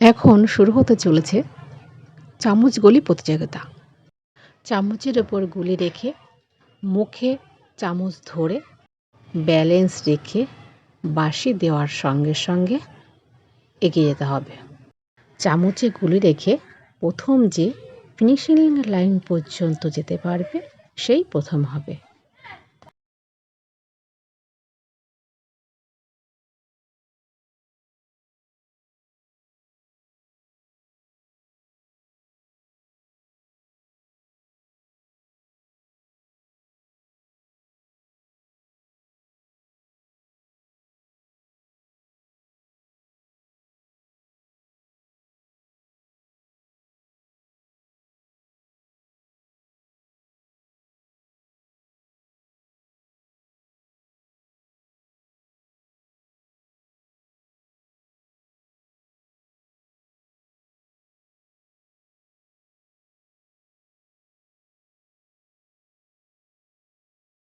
এখন শুরু হতে চলেছে চামচ গলি প্রতিযোগিতা। চামচের ওপর গুলি রেখে, মুখে চামচ ধরে, ব্যালেন্স রেখে বাঁশি দেওয়ার সঙ্গে সঙ্গে এগিয়ে যেতে হবে। চামচে গুলি রেখে প্রথম যে ফিনিশিং লাইন পর্যন্ত যেতে পারবে, সেই প্রথম হবে।